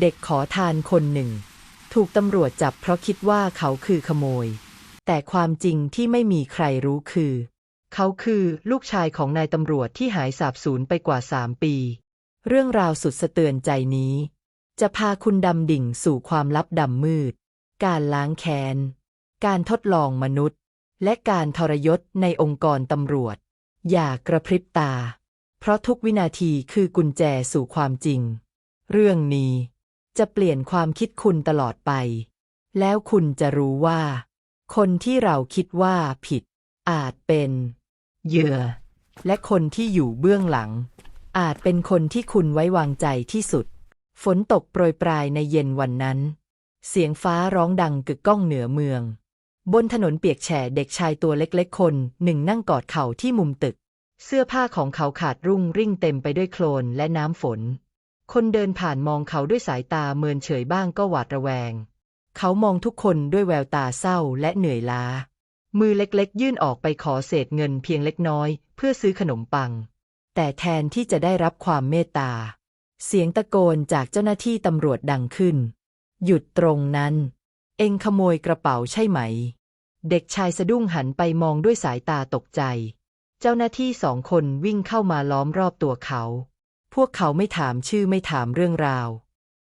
เด็กขอทานคนหนึ่ง ถูกตำรวจจับเพราะคิดว่าเขาคือขโมย แต่ความจริงที่ไม่มีใครรู้คือ เขาคือลูกชายของนายตำรวจที่หายสาบสูญไปกว่าสามปี เรื่องราวสุดสะเตือนใจนี้ จะพาคุณดำดิ่งสู่ความลับดำมืด การล้างแค้น การทดลองมนุษย์ และการทรยศในองค์กรตำรวจ อย่ากระพริบตา เพราะทุกวินาทีคือกุญแจสู่ความจริง เรื่องนี้ จะเปลี่ยนความคิดคุณตลอดไป แล้วคุณจะรู้ว่า คนที่เราคิดว่าผิด อาจเป็นเหยื่อ และคนที่อยู่เบื้องหลัง อาจเป็นคนที่คุณไว้วางใจที่สุด ฝนตกโปรยปลายในเย็นวันนั้น เสียงฟ้าร้องดังกึกก้องเหนือเมือง บนถนนเปียกแฉะเด็กชายตัวเล็กๆ คนหนึ่งนั่งกอดเข่าที่มุมตึก เสื้อผ้าของเขาขาดรุ่งริ่งเต็มไปด้วยโคลนและน้ำฝน คนเดินผ่านมองเขาด้วยสายตาเมินเฉยบ้างก็หวาดระแวง เขามองทุกคนด้วยแววตาเศร้าและเหนื่อยล้า มือเล็กๆ ยื่นออกไปขอเศษเงินเพียงเล็กน้อย เพื่อซื้อขนมปัง แต่แทนที่จะได้รับความเมตตา เสียงตะโกนจากเจ้าหน้าที่ตำรวจดังขึ้น หยุดตรงนั้น เองขโมยกระเป๋าใช่ไหม เด็กชายสะดุ้งหันไปมองด้วยสายตาตกใจ เจ้าหน้าที่สองคนวิ่งเข้ามาล้อมรอบตัวเขา พวกเขาไม่ถามชื่อไม่ถามเรื่องราว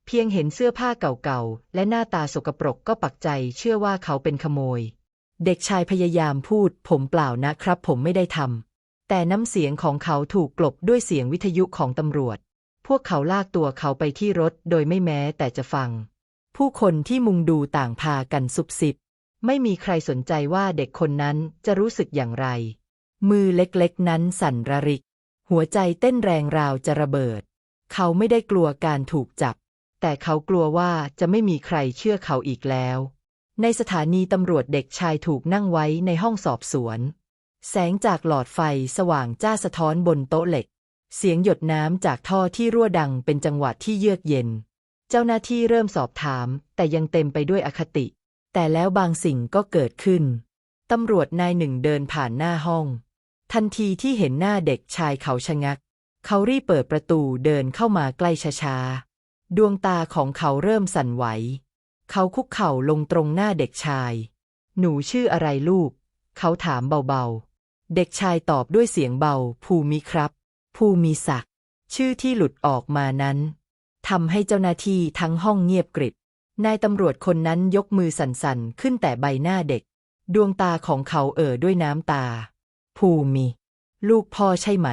เพียงเห็นเสื้อผ้าเก่าๆ และหน้าตาสกปรกก็ปักใจเชื่อว่าเขาเป็นขโมย เด็กชายพยายามพูด ผมเปล่านะครับ ผมไม่ได้ทำแต่น้ำเสียงของเขาถูกกลบด้วยเสียงวิทยุของตำรวจ พวกเขาลากตัวเขาไปที่รถโดยไม่แม้แต่จะฟัง ผู้คนที่มุงดูต่างพากันซุบซิบ ไม่มีใครสนใจว่าเด็กคนนั้นจะรู้สึกอย่างไร มือเล็กๆนั้นสั่นระริก หัวใจเต้นแรงราวจะระเบิด เขาไม่ได้กลัวการถูกจับ แต่เขากลัวว่าจะไม่มีใครเชื่อเขาอีกแล้ว ในสถานีตำรวจเด็กชายถูกนั่งไว้ในห้องสอบสวน แสงจากหลอดไฟสว่างจ้าสะท้อนบนโต๊ะเหล็ก เสียงหยดน้ำจากท่อที่รั่วดังเป็นจังหวะที่เยือกเย็น เจ้าหน้าที่เริ่มสอบถาม แต่ยังเต็มไปด้วยอคติ แต่แล้วบางสิ่งก็เกิดขึ้น ตำรวจนายหนึ่งเดินผ่านหน้าห้อง ทันทีที่เห็นหน้าเด็กชายเขาชะงัก เขารีบเปิดประตูเดินเข้ามาใกล้ช้าๆ ดวงตาของเขาเริ่มสั่นไหว เขาคุกเข่าลงตรงหน้าเด็กชาย หนูชื่ออะไรลูก เขาถามเบาๆ เด็กชายตอบด้วยเสียงเบา ภูมิครับ ภูมิศักดิ์ชื่อที่หลุดออกมานั้นทำให้เจ้าหน้าที่ทั้งห้องเงียบกริบ นายตำรวจคนนั้นยกมือสั่นๆ ขึ้นแต่ใบหน้าเด็ก ดวงตาของเขาเอ่อด้วยน้ำตา ภูมิ ลูกพ่อใช่ไหม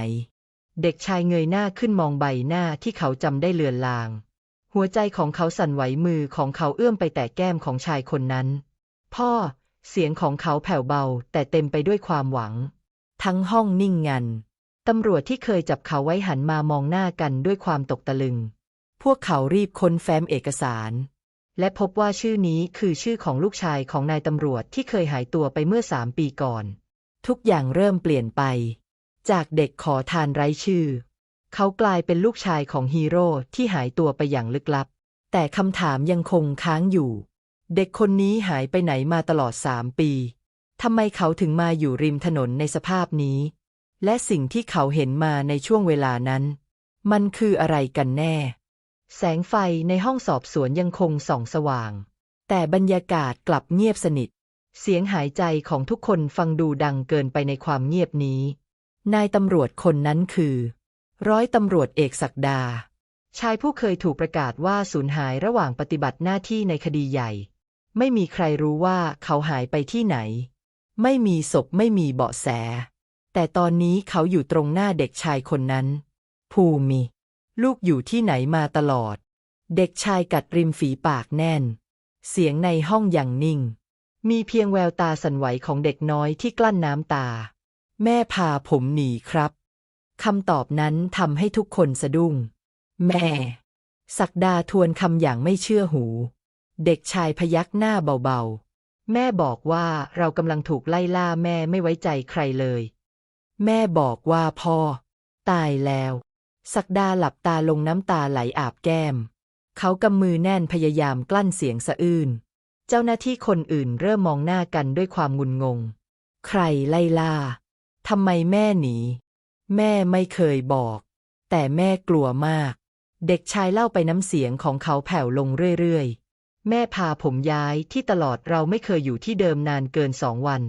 เด็กชายเงยหน้าขึ้นมองใบหน้าที่เขาจำได้เลือนลาง หัวใจของเขาสั่นไหวมือของเขาเอื้อมไปแตะแก้มของชายคนนั้น พ่อ เสียงของเขาแผ่วเบาแต่เต็มไปด้วยความหวัง ทั้งห้องนิ่งงันตำรวจที่เคยจับเขาไว้หันมามองหน้ากันด้วยความตกตะลึง พวกเขารีบค้นแฟ้มเอกสาร และพบว่าชื่อนี้คือชื่อของลูกชายของนายตำรวจที่เคยหายตัวไปเมื่อสามปีก่อน ทุกอย่างเริ่มเปลี่ยนไป จากเด็กขอทานไร้ชื่อ เขากลายเป็นลูกชายของฮีโร่ที่หายตัวไปอย่างลึกลับ แต่คำถามยังคงค้างอยู่ เด็กคนนี้หายไปไหนมาตลอดสามปีทำไมเขาถึงมาอยู่ริมถนนในสภาพนี้ และสิ่งที่เขาเห็นมาในช่วงเวลานั้น มันคืออะไรกันแน่ แสงไฟในห้องสอบสวนยังคงส่องสว่าง แต่บรรยากาศกลับเงียบสนิท เสียงหายใจของทุกคนฟังดูดังเกินไปในความเงียบนี้ นายตำรวจคนนั้นคือ ร้อยตำรวจเอกศักดา ชายผู้เคยถูกประกาศว่าสูญหายระหว่างปฏิบัติหน้าที่ในคดีใหญ่ ไม่มีใครรู้ว่าเขาหายไปที่ไหน ไม่มีศพไม่มีเบาะแส แต่ตอนนี้เขาอยู่ตรงหน้าเด็กชายคนนั้น ภูมิ ลูกอยู่ที่ไหนมาตลอด เด็กชายกัดริมฝีปากแน่น เสียงในห้องอย่างนิ่ง มีเพียงแววตาสั่นไหวของเด็กน้อยที่กลั้นน้ำตา แม่พาผมหนีครับคำตอบนั้นทำให้ทุกคนสะดุ้ง แม่ศักดาทวนคำอย่างไม่เชื่อหู เด็กชายพยักหน้าเบาๆ แม่บอกว่าเรากำลังถูกไล่ล่าแม่ไม่ไว้ใจใครเลย แม่บอกว่าพ่อ ตายแล้วศักดาหลับตาลงน้ำตาไหลอาบแก้ม เขากำมือแน่นพยายามกลั้นเสียงสะอื้น เจ้าหน้าที่คนอื่นเริ่มมองหน้ากันด้วยความงุนงง ใครไล่ล่าทำไมแม่หนี แม่ไม่เคยบอก แต่แม่กลัวมาก เด็กชายเล่าไปน้ำเสียงของเขาแผ่วลงเรื่อยๆ แม่พาผมย้ายที่ตลอดเราไม่เคยอยู่ที่เดิมนานเกินสองวัน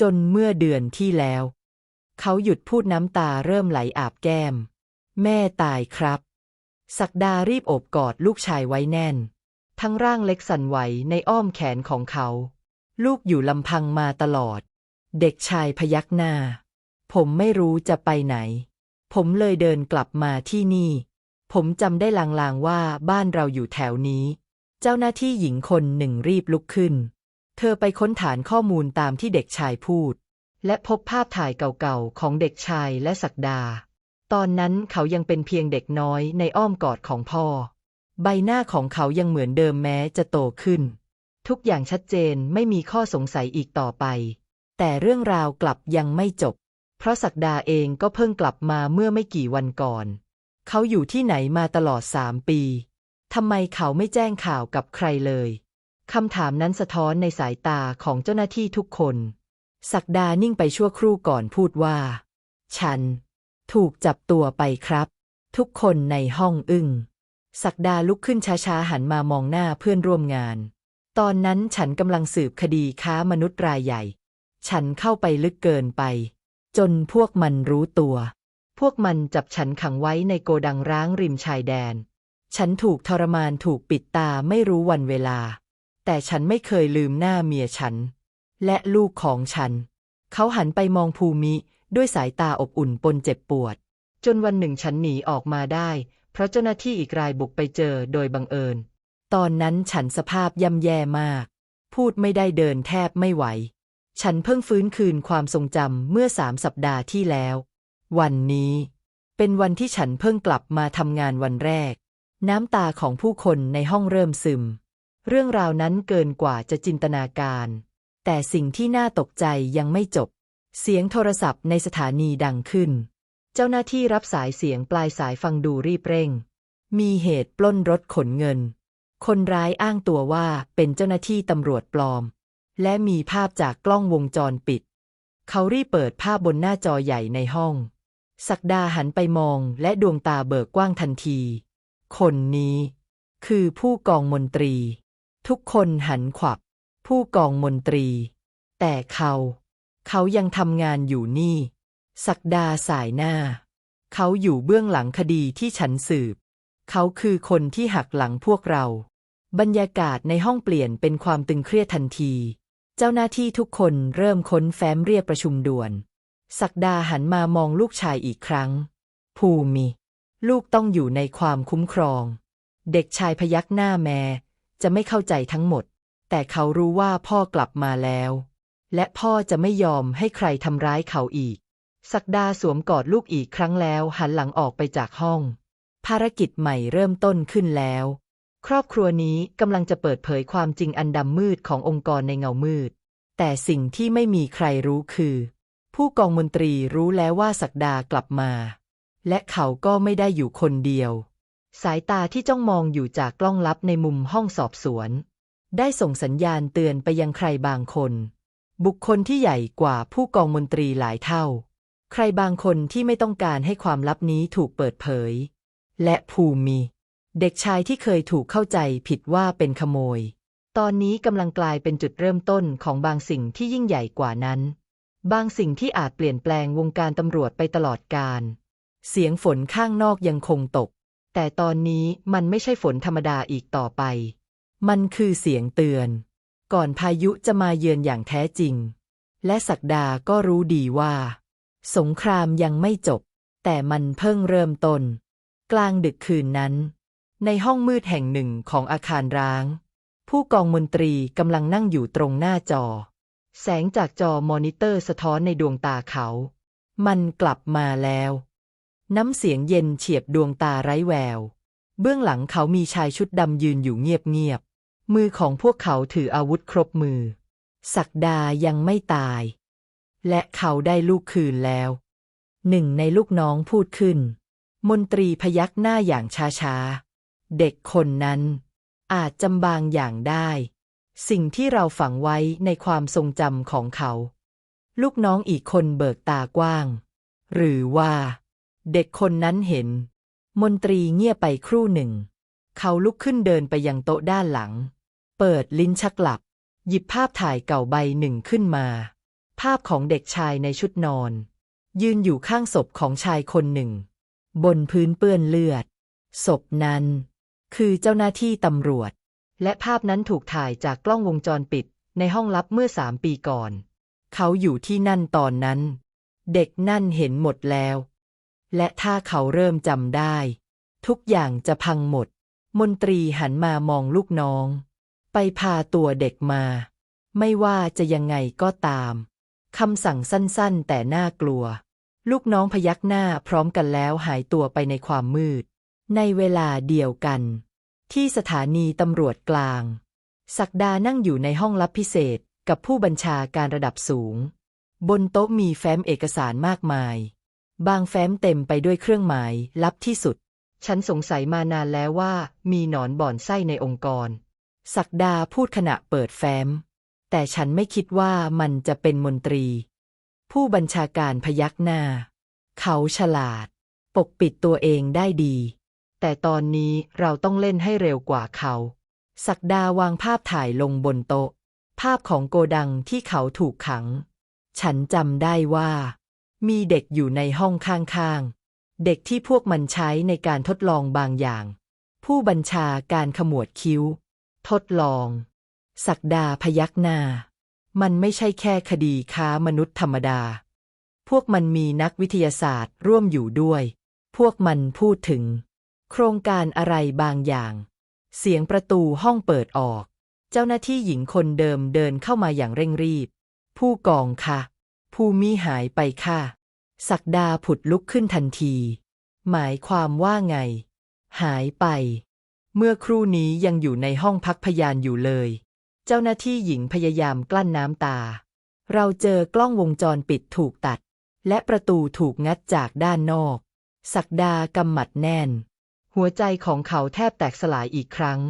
จนเมื่อเดือนที่แล้ว เขาหยุดพูดน้ำตาเริ่มไหลอาบแก้ม แม่ตายครับศักดารีบโอบกอดลูกชายไว้แน่น ทั้งร่างเล็กสั่นไหวในอ้อมแขนของเขา ลูกอยู่ลำพังมาตลอด เด็กชายพยักหน้า ผมไม่รู้จะไปไหน ผมเลยเดินกลับมาที่นี่ ผมจำได้ลางๆว่าบ้านเราอยู่แถวนี้ เจ้าหน้าที่หญิงคนหนึ่งรีบลุกขึ้น เธอไปค้นฐานข้อมูลตามที่เด็กชายพูด และพบภาพถ่ายเก่าๆของเด็กชายและศักดา ตอนนั้นเขายังเป็นเพียงเด็กน้อยในอ้อมกอดของพ่อ ใบหน้าของเขายังเหมือนเดิมแม้จะโตขึ้น ทุกอย่างชัดเจนไม่มีข้อสงสัยอีกต่อไป แต่เรื่องราวกลับยังไม่จบ เพราะศักดาเองก็เพิ่งกลับมาเมื่อไม่กี่วันก่อน เขาอยู่ที่ไหนมาตลอดสามปีทำไมเขาไม่แจ้งข่าวกับใครเลยคำถามนั้นสะท้อนในสายตาของเจ้าหน้าที่ทุกคน ศักดานิ่งไปชั่วครู่ก่อนพูดว่า ฉัน ถูกจับตัวไปครับ ทุกคนในห้องอึ้ง ศักดาลุกขึ้นช้าๆหันมามองหน้าเพื่อนร่วมงาน ตอนนั้นฉันกำลังสืบคดีค้ามนุษย์รายใหญ่ ฉันเข้าไปลึกเกินไป จนพวกมันรู้ตัว พวกมันจับฉันขังไว้ในโกดังร้างริมชายแดน ฉันถูกทรมานถูกปิดตาไม่รู้วันเวลา แต่ฉันไม่เคยลืมหน้าเมียฉัน และลูกของฉัน เขาหันไปมองภูมิด้วยสายตาอบอุ่นปนเจ็บปวด จนวันหนึ่งฉันหนีออกมาได้ เพราะเจ้าหน้าที่อีกรายบุกไปเจอโดยบังเอิญ ตอนนั้นฉันสภาพย่ำแย่มาก พูดไม่ได้เดินแทบไม่ไหว ฉันเพิ่งฟื้นคืนความทรงจำเมื่อสามสัปดาห์ที่แล้ว วันนี้ เป็นวันที่ฉันเพิ่งกลับมาทำงานวันแรก น้ำตาของผู้คนในห้องเริ่มซึม เรื่องราวนั้นเกินกว่าจะจินตนาการ แต่สิ่งที่น่าตกใจยังไม่จบ เสียงโทรศัพท์ในสถานีดังขึ้น เจ้าหน้าที่รับสายเสียงปลายสายฟังดูรีบเร่ง มีเหตุปล้นรถขนเงิน คนร้ายอ้างตัวว่าเป็นเจ้าหน้าที่ตำรวจปลอม และมีภาพจากกล้องวงจรปิด เขารีบเปิดภาพบนหน้าจอใหญ่ในห้องศักดาหันไปมองและดวงตาเบิกกว้างทันที คนนี้ คือผู้กองมนตรี ทุกคนหันขวับ ผู้กองมนตรี แต่เขา เขายังทำงานอยู่นี่ ศักดาสายหน้า เขาอยู่เบื้องหลังคดีที่ฉันสืบ เขาคือคนที่หักหลังพวกเรา บรรยากาศในห้องเปลี่ยนเป็นความตึงเครียดทันที เจ้าหน้าที่ทุกคนเริ่มค้นแฟ้มเรียกประชุมด่วนศักดาหันมามองลูกชายอีกครั้ง ภูมิ ลูกต้องอยู่ในความคุ้มครอง เด็กชายพยักหน้าแม่จะไม่เข้าใจทั้งหมด แต่เขารู้ว่าพ่อกลับมาแล้ว และพ่อจะไม่ยอมให้ใครทำร้ายเขาอีก ศักดาสวมกอดลูกอีกครั้งแล้ว หันหลังออกไปจากห้อง ภารกิจใหม่เริ่มต้นขึ้นแล้ว ครอบครัวนี้กำลังจะเปิดเผยความจริงอันดำมืดขององค์กรในเงามืด แต่สิ่งที่ไม่มีใครรู้คือ ผู้กองมนตรีรู้แล้วว่าศักดากลับมา และเขาก็ไม่ได้อยู่คนเดียว สายตาที่จ้องมองอยู่จากกล้องลับในมุมห้องสอบสวน ได้ส่งสัญญาณเตือนไปยังใครบางคน บุคคลที่ใหญ่กว่าผู้กองมนตรีหลายเท่า ใครบางคนที่ไม่ต้องการให้ความลับนี้ถูกเปิดเผย และภูมิ เด็กชายที่เคยถูกเข้าใจผิดว่าเป็นขโมย ตอนนี้กำลังกลายเป็นจุดเริ่มต้นของบางสิ่งที่ยิ่งใหญ่กว่านั้น บางสิ่งที่อาจเปลี่ยนแปลงวงการตำรวจไปตลอดกาลเสียงฝนข้างนอกยังคงตก แต่ตอนนี้มันไม่ใช่ฝนธรรมดาอีกต่อไป มันคือเสียงเตือน ก่อนพายุจะมาเยือนอย่างแท้จริง และศักดาก็รู้ดีว่า สงครามยังไม่จบ แต่มันเพิ่งเริ่มต้น กลางดึกคืนนั้น ในห้องมืดแห่งหนึ่งของอาคารร้าง ผู้กองมนตรีกำลังนั่งอยู่ตรงหน้าจอ แสงจากจอมอนิเตอร์สะท้อนในดวงตาเขา มันกลับมาแล้ว น้ำเสียงเย็นเฉียบดวงตาไร้แวว เบื้องหลังเขามีชายชุดดำยืนอยู่เงียบๆมือของพวกเขาถืออาวุธครบมือ ศักดายังไม่ตาย และเขาได้ลูกคืนแล้ว หนึ่งในลูกน้องพูดขึ้น มนตรีพยักหน้าอย่างช้าๆ เด็กคนนั้น อาจจำบางอย่างได้ สิ่งที่เราฝังไว้ในความทรงจำของเขา ลูกน้องอีกคนเบิกตากว้าง หรือว่า เด็กคนนั้นเห็น มนตรีเงียบไปครู่หนึ่ง เขาลุกขึ้นเดินไปยังโต๊ะด้านหลัง เปิดลิ้นชักหลับ หยิบภาพถ่ายเก่าใบหนึ่งขึ้นมาาพของเด็กชายในชุดนอน ยืนอยู่ข้างศพของชายคนหนึ่ง บนพื้นเปื้อนเลือด ศพนั้น คือเจ้าหน้าที่ตำรวจ และภาพนั้นถูกถ่ายจากกล้องวงจรปิดในห้องลับเมื่อสามปีก่อน เขาอยู่ที่นั่นตอนนั้น เด็กนั่นเห็นหมดแล้ว และถ้าเขาเริ่มจำได้ ทุกอย่างจะพังหมด มนตรีหันมามองลูกน้อง ไปพาตัวเด็กมา ไม่ว่าจะยังไงก็ตาม คำสั่งสั้นๆ แต่น่ากลัว ลูกน้องพยักหน้าพร้อมกันแล้วหายตัวไปในความมืด ในเวลาเดียวกัน ที่สถานีตำรวจกลาง ศักดานั่งอยู่ในห้องลับพิเศษกับผู้บัญชาการระดับสูง บนโต๊ะมีแฟ้มเอกสารมากมาย บางแฟ้มเต็มไปด้วยเครื่องหมายลับที่สุด ฉันสงสัยมานานแล้วว่ามีหนอนบ่อนไส้ในองค์กร ศักดาพูดขณะเปิดแฟ้ม แต่ฉันไม่คิดว่ามันจะเป็นมนตรี ผู้บัญชาการพยักหน้า เขาฉลาด ปกปิดตัวเองได้ดี แต่ตอนนี้เราต้องเล่นให้เร็วกว่าเขาศักดาวางภาพถ่ายลงบนโต๊ะ ภาพของโกดังที่เขาถูกขัง ฉันจำได้ว่า มีเด็กอยู่ในห้องข้างๆ เด็กที่พวกมันใช้ในการทดลองบางอย่าง ผู้บัญชาการขมวดคิ้ว ทดลอง ศักดาพยักหน้า มันไม่ใช่แค่คดีค้ามนุษย์ธรรมดา พวกมันมีนักวิทยาศาสตร์ร่วมอยู่ด้วย พวกมันพูดถึง โครงการอะไรบางอย่าง เสียงประตูห้องเปิดออก เจ้าหน้าที่หญิงคนเดิมเดินเข้ามาอย่างเร่งรีบ ผู้กองค่ะผู้มีหายไปค่ะ ศักดาผุดลุกขึ้นทันที หมายความว่าไง หายไป เมื่อครู่นี้ยังอยู่ในห้องพักพยานอยู่เลย เจ้าหน้าที่หญิงพยายามกลั้นน้ำตา เราเจอกล้องวงจรปิดถูกตัด และประตูถูกงัดจากด้านนอกศักดากำหมัดแน่น หัวใจของเขาแทบแตกสลายอีกครั้ง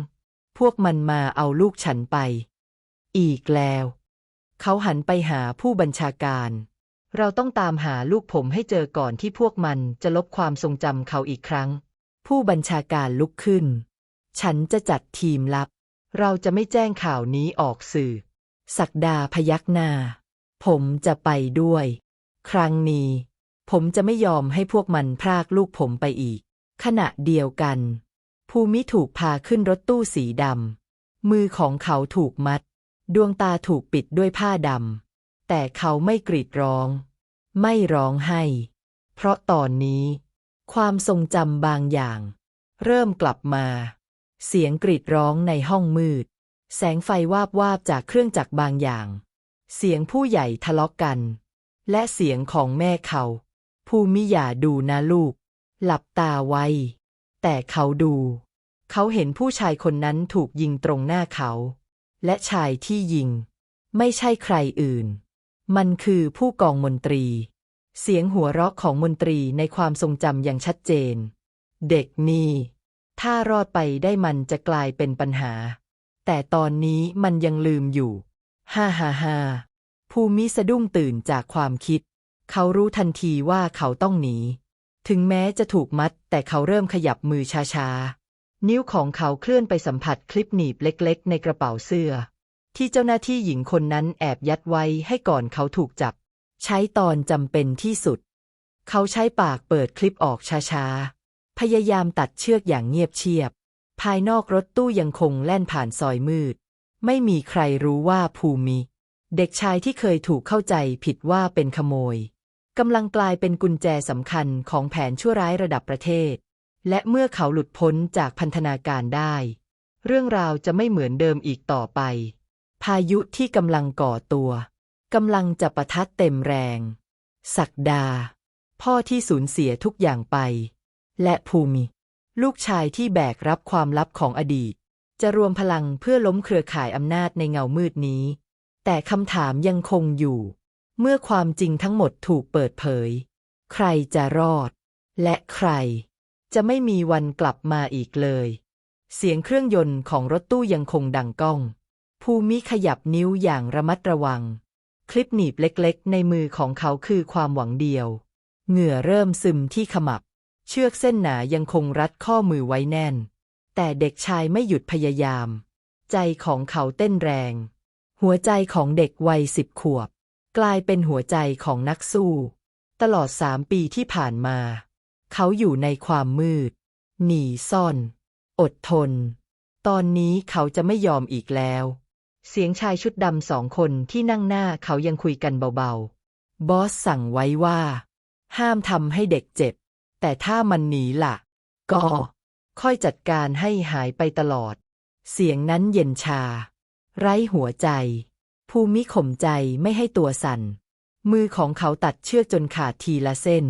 พวกมันมาเอาลูกฉันไป อีกแล้ว เขาหันไปหาผู้บัญชาการ เราต้องตามหาลูกผมให้เจอก่อนที่พวกมันจะลบความทรงจำเขาอีกครั้ง ผู้บัญชาการลุกขึ้น ฉันจะจัดทีมลับ เราจะไม่แจ้งข่าวนี้ออกสื่อ ศักดาพยักหน้า ผมจะไปด้วย ครั้งนี้ ผมจะไม่ยอมให้พวกมันพรากลูกผมไปอีก ขณะเดียวกัน ภูมิถูกพาขึ้นรถตู้สีดำ มือของเขาถูกมัด ดวงตาถูกปิดด้วยผ้าดำ แต่เขาไม่กรีดร้อง ไม่ร้องไห้ เพราะตอนนี้ ความทรงจำบางอย่าง เริ่มกลับมา เสียงกรีดร้องในห้องมืด แสงไฟวาบวาบจากเครื่องจักรบางอย่าง เสียงผู้ใหญ่ทะเลาะกกัน และเสียงของแม่เขา ภูมิย่าดูนะลูก หลับตาไว้ แต่เขาดู เขาเห็นผู้ชายคนนั้นถูกยิงตรงหน้าเขา และชายที่ยิง ไม่ใช่ใครอื่น มันคือผู้กองมนตรี เสียงหัวเราะของมนตรีในความทรงจำอย่างชัดเจน เด็กนี่ ถ้ารอดไปได้มันจะกลายเป็นปัญหา แต่ตอนนี้มันยังลืมอยู่ ฮ่าฮ่าฮ่าภูมิสะดุ้งตื่นจากความคิด เขารู้ทันทีว่าเขาต้องหนี ถึงแม้จะถูกมัด แต่เขาเริ่มขยับมือช้าๆ นิ้วของเขาเคลื่อนไปสัมผัสคลิปหนีบเล็กๆ ในกระเป๋าเสื้อ ที่เจ้าหน้าที่หญิงคนนั้นแอบยัดไว้ให้ก่อนเขาถูกจับ ใช้ตอนจำเป็นที่สุด เขาใช้ปากเปิดคลิปออกช้าๆ พยายามตัดเชือกอย่างเงียบเชียบ ภายนอกรถตู้ยังคงแล่นผ่านซอยมืด ไม่มีใครรู้ว่าภูมิ เด็กชายที่เคยถูกเข้าใจผิดว่าเป็นขโมยกำลังกลายเป็นกุญแจสำคัญของแผนชั่วร้ายระดับประเทศ และเมื่อเขาหลุดพ้นจากพันธนาการได้ เรื่องราวจะไม่เหมือนเดิมอีกต่อไป พายุที่กำลังก่อตัวกำลังจะประทัดเต็มแรง ศักดา พ่อที่สูญเสียทุกอย่างไป และภูมิ ลูกชายที่แบกรับความลับของอดีต จะรวมพลังเพื่อล้มเครือข่ายอำนาจในเงามืดนี้ แต่คำถามยังคงอยู่ เมื่อความจริงทั้งหมดถูกเปิดเผย ใครจะรอด และใคร จะไม่มีวันกลับมาอีกเลย เสียงเครื่องยนต์ของรถตู้ยังคงดังก้อง ภูมิขยับนิ้วอย่างระมัดระวัง คลิปหนีบเล็กๆ ในมือของเขาคือความหวังเดียว เหงื่อเริ่มซึมที่ขมับ เชือกเส้นหนายังคงรัดข้อมือไว้แน่น แต่เด็กชายไม่หยุดพยายาม ใจของเขาเต้นแรง หัวใจของเด็กวัยสิบขวบ กลายเป็นหัวใจของนักสู้ ตลอดสามปีที่ผ่านมา เขาอยู่ในความมืด หนีซ่อน อดทน ตอนนี้เขาจะไม่ยอมอีกแล้ว เสียงชายชุดดำสองคนที่นั่งหน้าเขายังคุยกันเบาๆ บอสสั่งไว้ว่า ห้ามทำให้เด็กเจ็บ แต่ถ้ามันหนีล่ะ ก็ ค่อยจัดการให้หายไปตลอด เสียงนั้นเย็นชา ไร้หัวใจ ภูมิข่มใจไม่ให้ตัวสั่น มือของเขาตัดเชือกจนขาดทีละเส้น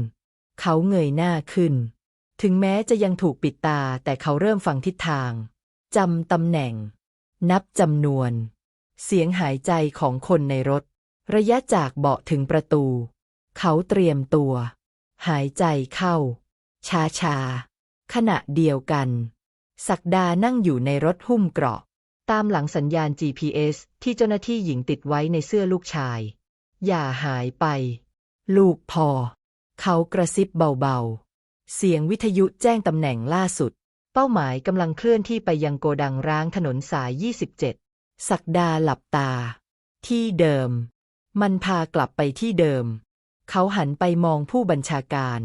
เขาเงยหน้าขึ้น ถึงแม้จะยังถูกปิดตาแต่เขาเริ่มฟังทิศทางจำตำแหน่ง นับจำนวน เสียงหายใจของคนในรถ ระยะจากเบาะถึงประตู เขาเตรียมตัว หายใจเข้า ชาชา ขณะเดียวกัน ศักดานั่งอยู่ในรถหุ้มเกราะ ตามหลังสัญญาณ GPS ที่เจ้าหน้าที่หญิงติดไว้ในเสื้อลูกชาย อย่าหายไป ลูกพอ เขากระซิบเบาๆ เสียงวิทยุแจ้งตำแหน่งล่าสุด เป้าหมายกำลังเคลื่อนที่ไปยังโกดังร้างถนนสาย 27 ศักดาหลับตา ที่เดิม มันพากลับไปที่เดิม เขาหันไปมองผู้บัญชาการ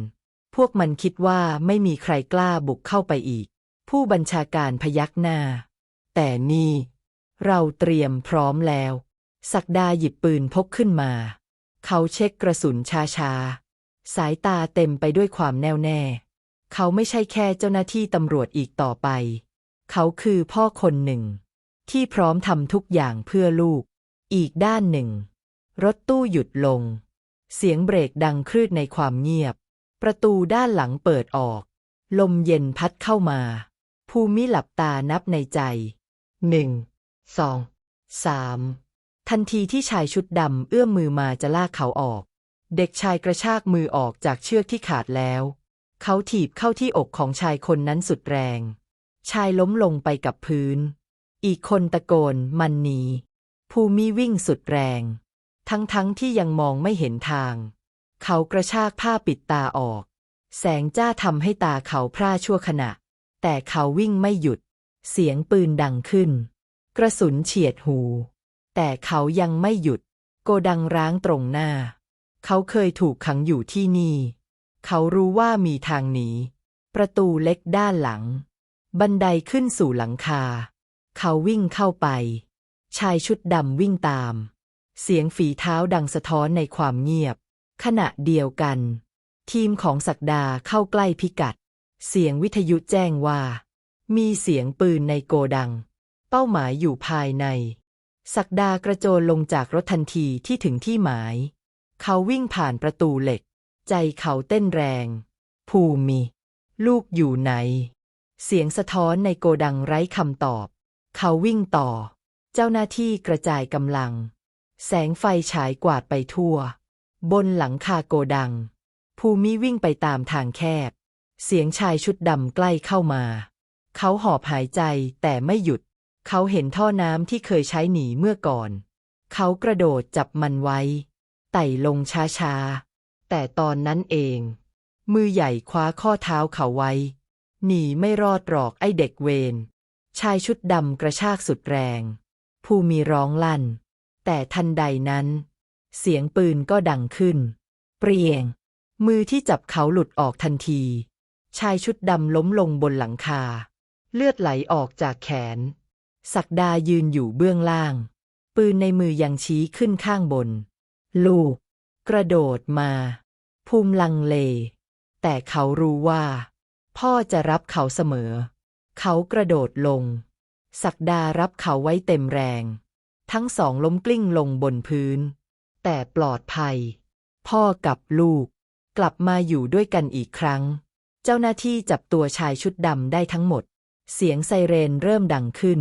วกมันคิดว่าไม่มีใครกล้าบุกเข้าไปอีก ผู้บัญชาการพยักหน้า แต่นี่ เราเตรียมพร้อมแล้วศักดาหยิบปืนพกขึ้นมา เขาเช็คกระสุนช้าๆ สายตาเต็มไปด้วยความแน่วแน่ เขาไม่ใช่แค่เจ้าหน้าที่ตำรวจอีกต่อไป เขาคือพ่อคนหนึ่ง ที่พร้อมทำทุกอย่างเพื่อลูก อีกด้านหนึ่ง รถตู้หยุดลง เสียงเบรกดังครืดในความเงียบ ประตูด้านหลังเปิดออก ลมเย็นพัดเข้ามา ภูมิหลับตานับในใจ หนึ่ง สอง สาม ทันทีที่ชายชุดดำเอื้อมมือมาจะลากเขาออก เด็กชายกระชากมือออกจากเชือกที่ขาดแล้ว เขาถีบเข้าที่อกของชายคนนั้นสุดแรง ชายล้มลงไปกับพื้น อีกคนตะโกนมันหนีภูมิวิ่งสุดแรง ทั้งๆทที่ยังมองไม่เห็นทาง เขากระชากผ้าปิดตาออก แสงจ้าทำให้ตาเขาพร่าชั่วขณะ แต่เขาวิ่งไม่หยุด เสียงปืนดังขึ้น กระสุนเฉียดหู แต่เขายังไม่หยุด โกดังร้างตรงหน้า เขาเคยถูกขังอยู่ที่นี่ เขารู้ว่ามีทางหนี ประตูเล็กด้านหลัง บันไดขึ้นสู่หลังคา เขาวิ่งเข้าไป ชายชุดดำวิ่งตาม เสียงฝีเท้าดังสะท้อนในความเงียบ ขณะเดียวกัน ทีมของศักดาเข้าใกล้พิกัด เสียงวิทยุแจ้งว่า มีเสียงปืนในโกดัง เป้าหมายอยู่ภายใน ศักดากระโจนลงจากรถทันทีที่ถึงที่หมาย เขาวิ่งผ่านประตูเหล็ก ใจเขาเต้นแรง ภูมิ ลูกอยู่ไหน เสียงสะท้อนในโกดังไร้คำตอบ เขาวิ่งต่อ เจ้าหน้าที่กระจายกำลัง แสงไฟฉายกวาดไปทั่ว บนหลังคาโกดัง ภูมิวิ่งไปตามทางแคบ เสียงชายชุดดำใกล้เข้ามา เขาหอบหายใจแต่ไม่หยุด เขาเห็นท่อน้ำที่เคยใช้หนีเมื่อก่อน เขากระโดดจับมันไว้ ไต่ลงช้าๆ แต่ตอนนั้นเอง มือใหญ่คว้าข้อเท้าเขาไว้ หนีไม่รอดหรอกไอเด็กเวรชายชุดดำกระชากสุดแรงผู้มีร้องลั่น แต่ทันใดนั้น เสียงปืนก็ดังขึ้น เปรียง มือที่จับเขาหลุดออกทันที ชายชุดดำล้มลงบนหลังคา เลือดไหลออกจากแขน ศักดายืนอยู่เบื้องล่าง ปืนในมือยังชี้ขึ้นข้างบน ลูก กระโดดมา ภูมิลังเล แต่เขารู้ว่า พ่อจะรับเขาเสมอ เขากระโดดลง ศักดารับเขาไว้เต็มแรง ทั้งสองล้มกลิ้งลงบนพื้น แต่ปลอดภัย พ่อกับลูก กลับมาอยู่ด้วยกันอีกครั้ง เจ้าหน้าที่จับตัวชายชุดดำได้ทั้งหมด เสียงไซเรนเริ่มดังขึ้น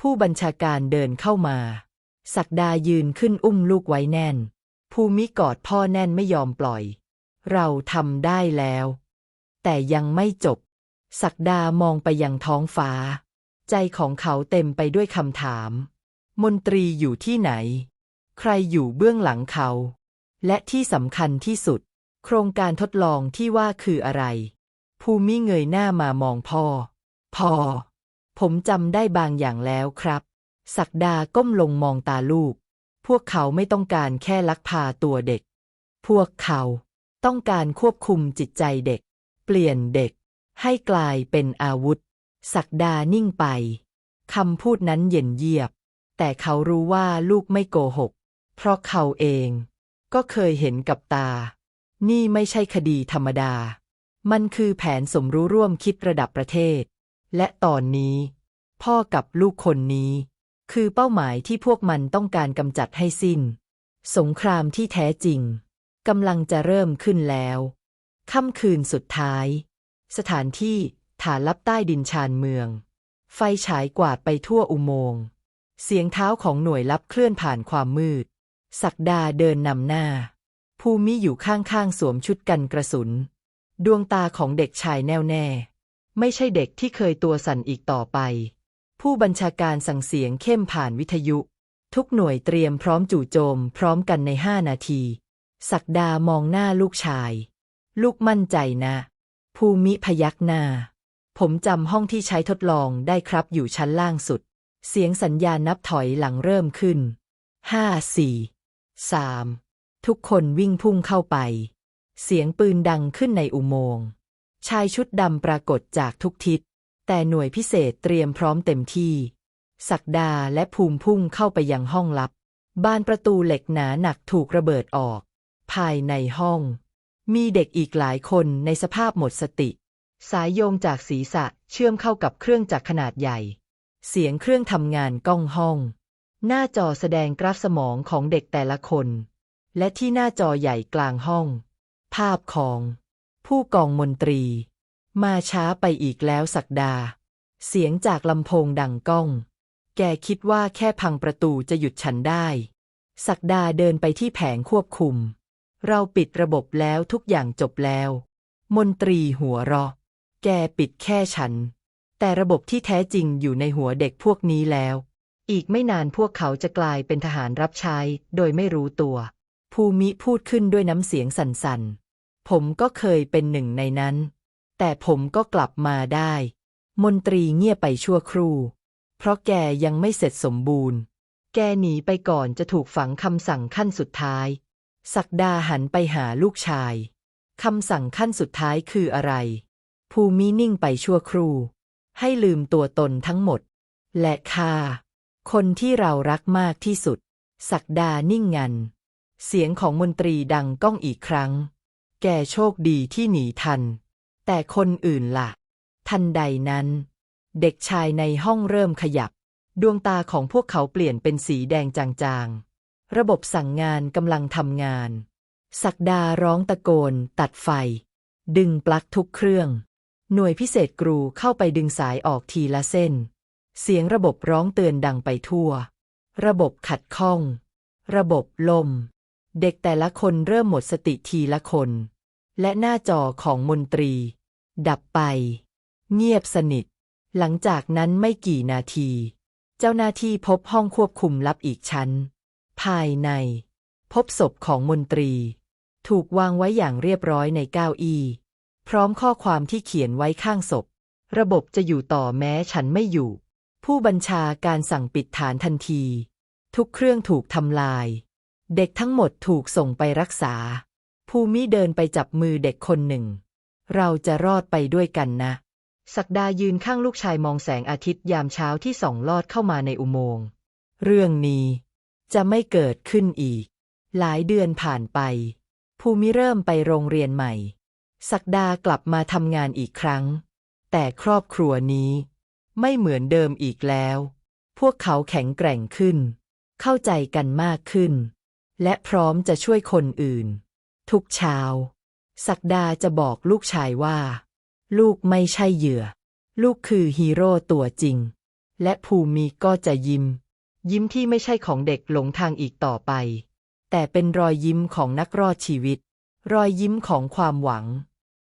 ผู้บัญชาการเดินเข้ามา ศักดายืนขึ้นอุ้มลูกไว้แน่น ภูมิกอดพ่อแน่นไม่ยอมปล่อย เราทำได้แล้ว แต่ยังไม่จบ ศักดามองไปยังท้องฟ้า ใจของเขาเต็มไปด้วยคำถาม มนตรีอยู่ที่ไหน ใครอยู่เบื้องหลังเขา และที่สำคัญที่สุด โครงการทดลองที่ว่าคืออะไรผภูมิเงยหน้ามามองพ่อ พ่อ ผมจำได้บางอย่างแล้วครับ ศักดาก้มลงมองตาลูก พวกเขาไม่ต้องการแค่ลักพาตัวเด็ก พวกเขาต้องการควบคุมจิตใจเด็ก เปลี่ยนเด็ก ให้กลายเป็นอาวุธ ศักดานิ่งไปคำพูดนั้นเย็นเยียบ แต่เขารู้ว่าลูกไม่โกหก เพราะเขาเองก็เคยเห็นกับตา นี่ไม่ใช่คดีธรรมดา มันคือแผนสมรู้ร่วมคิดระดับประเทศ และตอนนี้ พ่อกับลูกคนนี้ คือเป้าหมายที่พวกมันต้องการกำจัดให้สิ้น สงครามที่แท้จริงกำลังจะเริ่มขึ้นแล้วค่ำคืนสุดท้าย สถานที่ฐานลับใต้ดินชานเมือง ไฟฉายกวาดไปทั่วอุโมงค์เสียงเท้าของหน่วยลับเคลื่อนผ่านความมืด ศักดาเดินนำหน้า ภูมิอยู่ข้างๆสวมชุดกันกระสุน ดวงตาของเด็กชายแน่วแน่ ไม่ใช่เด็กที่เคยตัวสั่นอีกต่อไป ผู้บัญชาการสั่งเสียงเข้มผ่านวิทยุ ทุกหน่วยเตรียมพร้อมจู่โจมพร้อมกันในห้านาที ศักดามองหน้าลูกชาย ลูกมั่นใจนะ ภูมิพยักหน้า ผมจำห้องที่ใช้ทดลองได้ครับอยู่ชั้นล่างสุด เสียงสัญญาณนับถอยหลังเริ่มขึ้นห้าสี่ สามทุกคนวิ่งพุ่งเข้าไป เสียงปืนดังขึ้นในอุโมงค์ ชายชุดดำปรากฏจากทุกทิศ แต่หน่วยพิเศษเตรียมพร้อมเต็มที่ ศักดาและภูมิพุ่งเข้าไปยังห้องลับบานประตูเหล็กหนาหนักถูกระเบิดออก ภายในห้อง มีเด็กอีกหลายคนในสภาพหมดสติ สายโยงจากศีรษะเชื่อมเข้ากับเครื่องจักรขนาดใหญ่ เสียงเครื่องทำงานก้องห้อง หน้าจอแสดงกราฟสมองของเด็กแต่ละคน และที่หน้าจอใหญ่กลางห้อง ภาพของ ผู้กองมนตรี มาช้าไปอีกแล้วสักดา เสียงจากลำโพงดังก้อง แกคิดว่าแค่พังประตูจะหยุดฉันได้ สักดาเดินไปที่แผงควบคุม เราปิดระบบแล้วทุกอย่างจบแล้ว มนตรีหัวเราะ แกปิดแค่ฉัน แต่ระบบที่แท้จริงอยู่ในหัวเด็กพวกนี้แล้ว อีกไม่นานพวกเขาจะกลายเป็นทหารรับใช้ โดยไม่รู้ตัว ภูมิพูดขึ้นด้วยน้ำเสียงสั่นๆ ผมก็เคยเป็นหนึ่งในนั้น แต่ผมก็กลับมาได้ มนตรีเงียบไปชั่วครู่ เพราะแกยังไม่เสร็จสมบูรณ์ แกหนีไปก่อนจะถูกฝังคำสั่งขั้นสุดท้ายศักดาหันไปหาลูกชาย คำสั่งขั้นสุดท้ายคืออะไร ภูมินิ่งไปชั่วครู่ ให้ลืมตัวตนทั้งหมด และค่า คนที่เรารักมากที่สุดศักดานิ่งงัน เสียงของมนตรีดังก้องอีกครั้ง แกโชคดีที่หนีทัน แต่คนอื่นล่ะ ทันใดนั้น เด็กชายในห้องเริ่มขยับ ดวงตาของพวกเขาเปลี่ยนเป็นสีแดงจางๆ ระบบสั่งงานกำลังทำงานศักดาร้องตะโกน ตัดไฟ ดึงปลั๊กทุกเครื่อง หน่วยพิเศษกรูเข้าไปดึงสายออกทีละเส้น เสียงระบบร้องเตือนดังไปทั่ว ระบบขัดข้อง ระบบลม เด็กแต่ละคนเริ่มหมดสติทีละคน และหน้าจอของมนตรี ดับไป เงียบสนิท หลังจากนั้นไม่กี่นาที เจ้าหน้าที่พบห้องควบคุมลับอีกชั้น ภายใน พบศพของมนตรี ถูกวางไว้อย่างเรียบร้อยในเก้าอี้ พร้อมข้อความที่เขียนไว้ข้างศพ ระบบจะอยู่ต่อแม้ฉันไม่อยู่ ผู้บัญชาการสั่งปิดฐานทันที ทุกเครื่องถูกทำลาย เด็กทั้งหมดถูกส่งไปรักษา ภูมิเดินไปจับมือเด็กคนหนึ่ง เราจะรอดไปด้วยกันนะศักดายืนข้างลูกชายมองแสงอาทิตย์ยามเช้าที่ส่องลอดเข้ามาในอุโมงค์เรื่องนี้จะไม่เกิดขึ้นอีก หลายเดือนผ่านไป ภูมิเริ่มไปโรงเรียนใหม่ศักดากลับมาทำงานอีกครั้ง แต่ครอบครัวนี้ ไม่เหมือนเดิมอีกแล้ว พวกเขาแข็งแกร่งขึ้น เข้าใจกันมากขึ้น และพร้อมจะช่วยคนอื่น ทุกเช้าศักดาจะบอกลูกชายว่า ลูกไม่ใช่เหยื่อ ลูกคือฮีโร่ตัวจริง และภูมิก็จะยิ้ม ยิ้มที่ไม่ใช่ของเด็กหลงทางอีกต่อไป แต่เป็นรอยยิ้มของนักรอดชีวิต รอยยิ้มของความหวัง